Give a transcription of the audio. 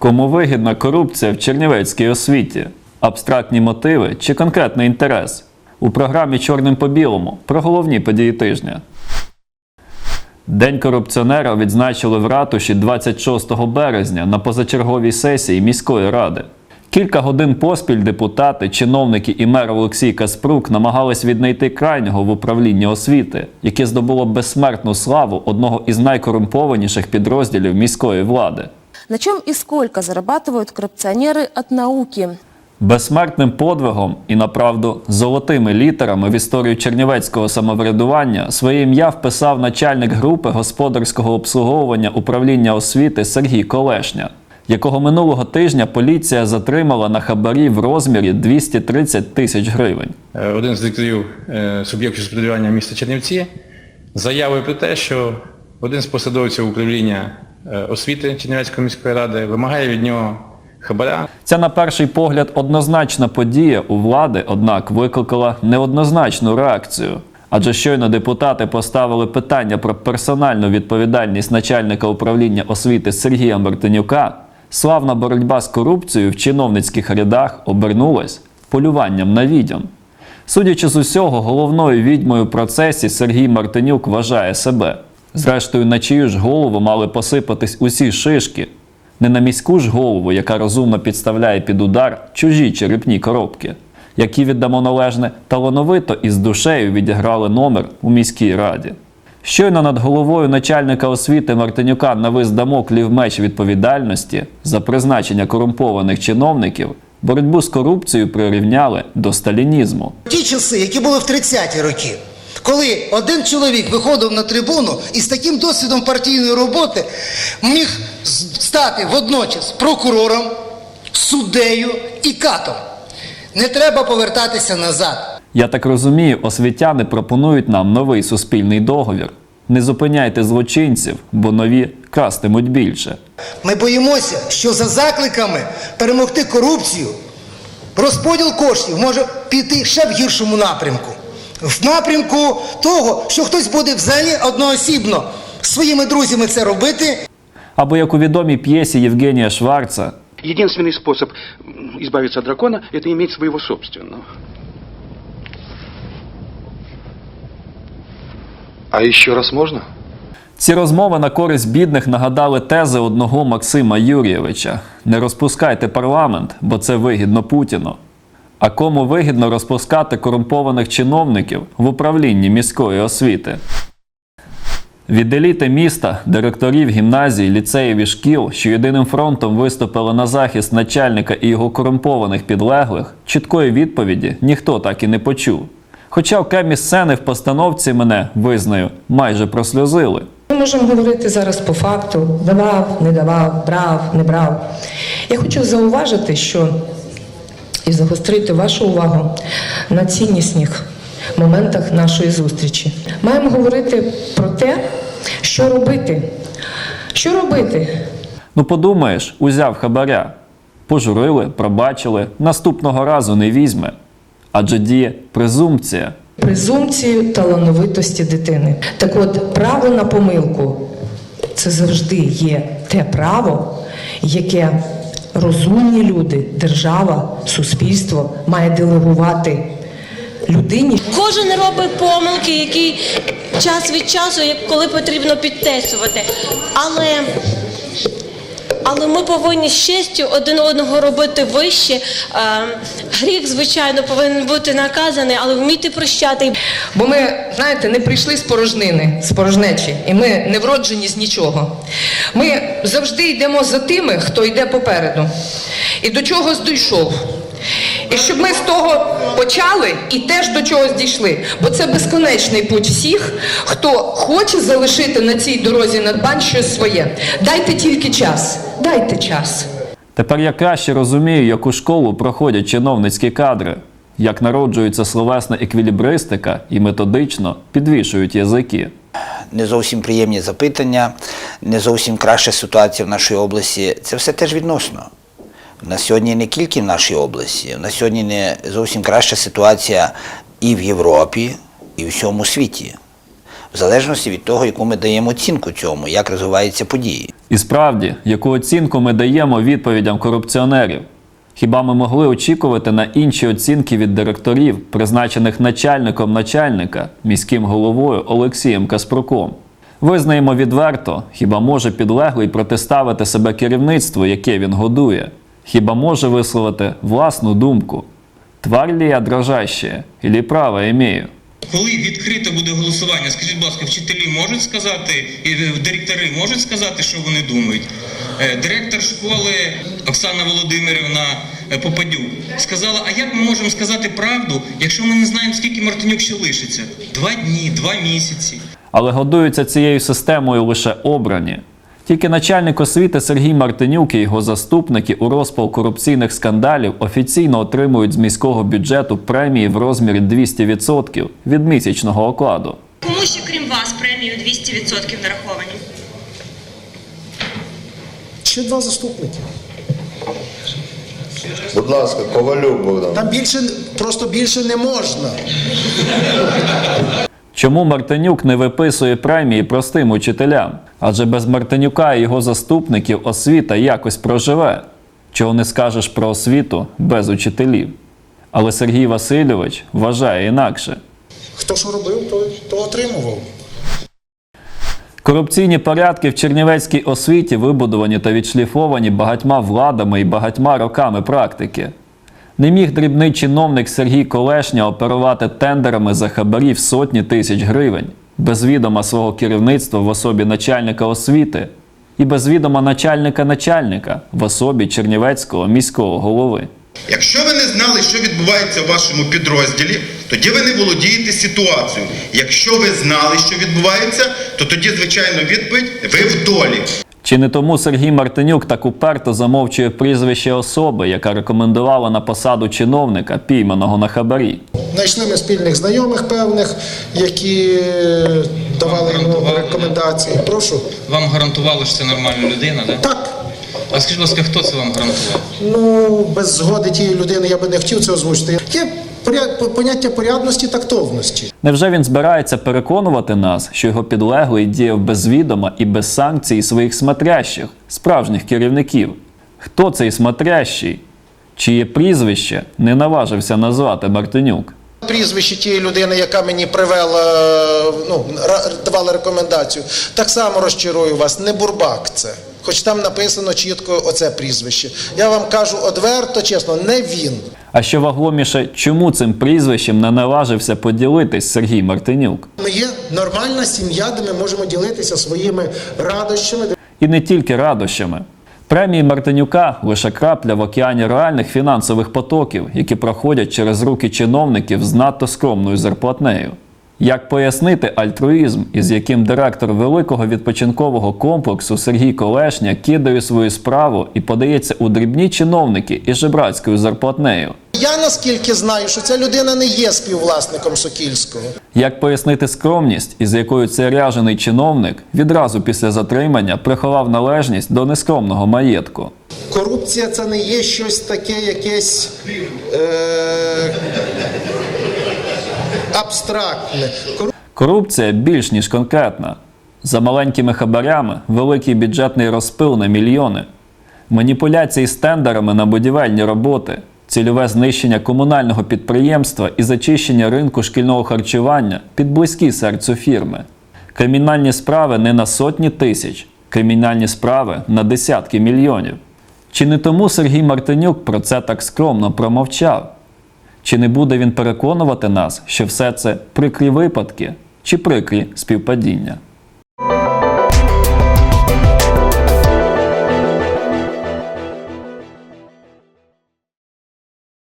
Кому вигідна корупція в чернівецькій освіті? Абстрактні мотиви чи конкретний інтерес? У програмі Чорним по білому про головні події тижня. День корупціонера відзначили в ратуші 26 березня на позачерговій сесії міської ради. Кілька годин поспіль депутати, чиновники і мер Олексій Каспрук намагались віднайти крайнього в управлінні освіти, яке здобуло безсмертну славу одного із найкорумпованіших підрозділів міської влади. На чем и сколько зарабатывают коррупционеры от науки? Безсмертним подвигом і направду золотими літерами в історію чернівецького самоврядування своє ім'я вписав начальник групи господарського обслуговування управління освіти Сергій Колешня, якого минулого тижня поліція затримала на хабарі в розмірі 230 тисяч гривень. Е, один з директорів е, суб'єктів розпорядження міста Чернівці з заявою про те, що один з посадовців управління освіти Чернівецької міської ради вимагає від нього хабаря. Ця на перший погляд однозначна подія у влади, однак викликала неоднозначну реакцію. Адже щойно депутати поставили питання про персональну відповідальність начальника управління освіти Сергія Мартинюка, славна боротьба з корупцією в чиновницьких рядах обернулась полюванням на відьом. Судячи з усього, головною відьмою процесі Сергій Мартинюк вважає себе. Зрештою, на чию ж голову мали посипатись усі шишки, не на міську ж голову, яка розумно підставляє під удар чужі черепні коробки, які віддамо належне талановито і з душею відіграли номер у міській раді. Щойно над головою начальника освіти Мартинюка навис дамоклів меч відповідальності за призначення корумпованих чиновників, боротьбу з корупцією прирівняли до сталінізму. Ті часи, які були в 30-ті роки, коли один чоловік виходив на трибуну і з таким досвідом партійної роботи міг стати водночас прокурором, суддею і катом. Не треба повертатися назад. Я так розумію, освітяни пропонують нам новий суспільний договір. Не зупиняйте злочинців, бо нові крастимуть більше. Ми боїмося, що за закликами перемогти корупцію розподіл коштів може піти ще в гіршому напрямку. В напрямку того, що хтось буде взагалі одноосібно своїми друзями це робити, Або як у відомій п'єсі Євгенія Шварца, Единственный способ м, избавиться от дракона – это иметь своего собственного. А еще раз можно? ці розмови на користь бідних нагадали тези одного Максима Юрійовича: не розпускайте парламент, бо це вигідно Путіну. А кому вигідно розпускати корумпованих чиновників в управлінні міської освіти? Від еліти міста, директорів гімназій, ліцеїв і шкіл, що єдиним фронтом виступили на захист начальника і його корумпованих підлеглих, чіткої відповіді ніхто так і не почув. Хоча окремі сцени в постановці мене, визнаю, майже просльозили. Ми можемо говорити зараз по факту: давав, не давав, брав, не брав. Я хочу зауважити, що і загострити вашу увагу на ціннісних моментах нашої зустрічі. Маємо говорити про те, що робити. Що робити? Ну подумаєш, узяв хабаря. Пожурили, пробачили, наступного разу не візьме. Адже діє презумпція. презумпцію талановитості дитини. Так от, право на помилку це завжди є те право, яке розумні люди, держава, суспільство має делегувати людині. Кожен робить помилки, які час від часу, коли потрібно підтесувати. Але, але ми повинні з честю один одного робити вище. Е, Гріх, звичайно, повинен бути наказаний, але вміти прощати. Бо ми, знаєте, не прийшли з порожнини, з порожнечі, і ми не вроджені з нічого. Ми завжди йдемо за тими, хто йде попереду, і до чогось дійшов. І щоб ми з того почали і теж до чогось дійшли. Бо це безконечний путь всіх, хто хоче залишити на цій дорозі надбань щось своє. Дайте тільки час, дайте час. Тепер я краще розумію, яку школу проходять чиновницькі кадри, як народжується словесна еквілібристика і методично підвішують язики. не зовсім приємні запитання, не зовсім краща ситуація в нашій області. Це все теж відносно. На сьогодні не тільки в нашій області, на сьогодні не зовсім краща ситуація і в Європі, і в всьому світі. в залежності від того, яку ми даємо оцінку цьому, як розвиваються події. І справді, яку оцінку ми даємо відповідям корупціонерів? Хіба ми могли очікувати на інші оцінки від директорів, призначених начальником начальника, міським головою Олексієм Каспруком? Визнаємо відверто, хіба може підлеглий протиставити себе керівництву, яке він годує? Хіба може висловити власну думку? Тварь ли я дрожащая, или право имею? Коли відкрите буде голосування, скажіть, будь ласка, вчителі можуть сказати, директори можуть сказати, що вони думають. Е, Директор школи Оксана Володимирівна е, Попадюк сказала: а як ми можемо сказати правду, якщо ми не знаємо, скільки Мартинюк ще лишиться? Два дні, два місяці. але годуються цією системою лише обрані. Тільки начальник освіти Сергій Мартинюк і його заступники у розпал корупційних скандалів офіційно отримують з міського бюджету премії в розмірі 200% від місячного окладу. Кому ще крім вас премію 200% нараховані? Ще два заступники. Будь ласка, Ковалюк Богдан. Там більше просто більше не можна. Чому Мартинюк не виписує премії простим учителям? Адже без Мартинюка і його заступників освіта якось проживе. Чого не скажеш про освіту без учителів. Але Сергій Васильович вважає інакше. Хто що робив, той то отримував. Корупційні порядки в чернівецькій освіті вибудовані та відшліфовані багатьма владами і багатьма роками практики. Не міг дрібний чиновник Сергій Колешня оперувати тендерами за хабарі в сотні тисяч гривень, без відома свого керівництва в особі начальника освіти і без відома начальника начальника в особі Чернівецького міського голови. Якщо ви не знали, що відбувається в вашому підрозділі, тоді ви не володієте ситуацією. Якщо ви знали, що відбувається, то тоді, звичайно, відповідь ви в долі. Чи не тому Сергій Мартинюк так уперто замовчує прізвище особи, яка рекомендувала на посаду чиновника, пійманого на хабарі? Знайшли ми спільних знайомих певних, які е, давали йому рекомендації. Прошу. Вам гарантували, що це нормальна людина, так? Так. А скажіть, будь ласка, хто це вам гарантував? Ну, без згоди тієї людини я би не хотів це озвучити. Є поняття порядності тактовності. Невже він збирається переконувати нас, що його підлеглий діяв без відома і без санкцій своїх смотрящих, справжніх керівників? Хто цей смотрящий? Чиє прізвище не наважився назвати Мартинюк? Прізвище тієї людини, яка мені привела, ну, давала рекомендацію, так само розчарую вас, не бурбак це. Хоч там написано чітко оце прізвище. Я вам кажу одверто, чесно, не він. А що вагоміше, чому цим прізвищем не наважився поділитись Сергій Мартинюк? Ми є нормальна сім'я, де ми можемо ділитися своїми радощами. І не тільки радощами. Премії Мартинюка лише крапля в океані реальних фінансових потоків, які проходять через руки чиновників з надто скромною зарплатнею. Як пояснити альтруїзм, із яким директор великого відпочинкового комплексу Сергій Колешня кидає свою справу і подається у дрібні чиновники із жебрацькою зарплатнею? Я наскільки знаю, що ця людина не є співвласником Сокільського. Як пояснити скромність, із якою цей ряжений чиновник відразу після затримання приховав належність до нескромного маєтку? Корупція це не є щось таке, якесь е- абстрактне. Корупція більш ніж конкретна. За маленькими хабарями великий бюджетний розпил на мільйони, маніпуляції з тендерами на будівельні роботи, цільове знищення комунального підприємства і зачищення ринку шкільного харчування під близькі серцю фірми. Кримінальні справи не на сотні тисяч, кримінальні справи на десятки мільйонів. Чи не тому Сергій Мартинюк про це так скромно промовчав? Чи не буде він переконувати нас, що все це прикрі випадки чи прикрі співпадіння?